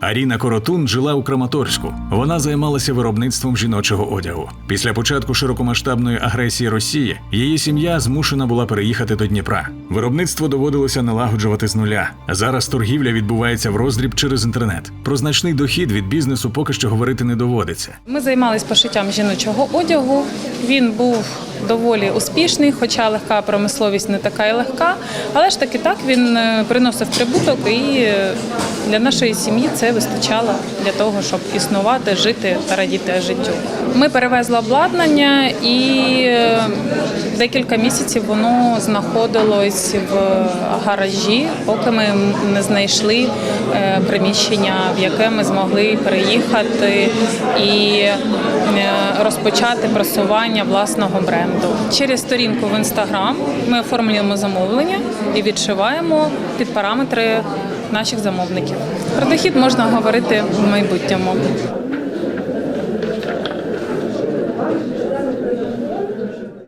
Аріна Коротун жила у Краматорську. Вона займалася виробництвом жіночого одягу. Після початку широкомасштабної агресії Росії її сім'я змушена була переїхати до Дніпра. Виробництво доводилося налагоджувати з нуля. Зараз торгівля відбувається в роздріб через інтернет. Про значний дохід від бізнесу поки що говорити не доводиться. Ми займалися пошиттям жіночого одягу. Він був доволі успішний, хоча легка промисловість не така і легка. Але ж таки так він е, приносив прибуток, і е, для нашої сім'ї це вистачало для того, щоб існувати, жити та радіти життю. Ми перевезли обладнання і е, декілька місяців воно знаходилось в гаражі, поки ми не знайшли приміщення, в яке ми змогли переїхати і розпочати просування власного бренду. Через сторінку в інстаграм ми оформлюємо замовлення і відшиваємо під параметри наших замовників. Про дохід можна говорити в майбутньому.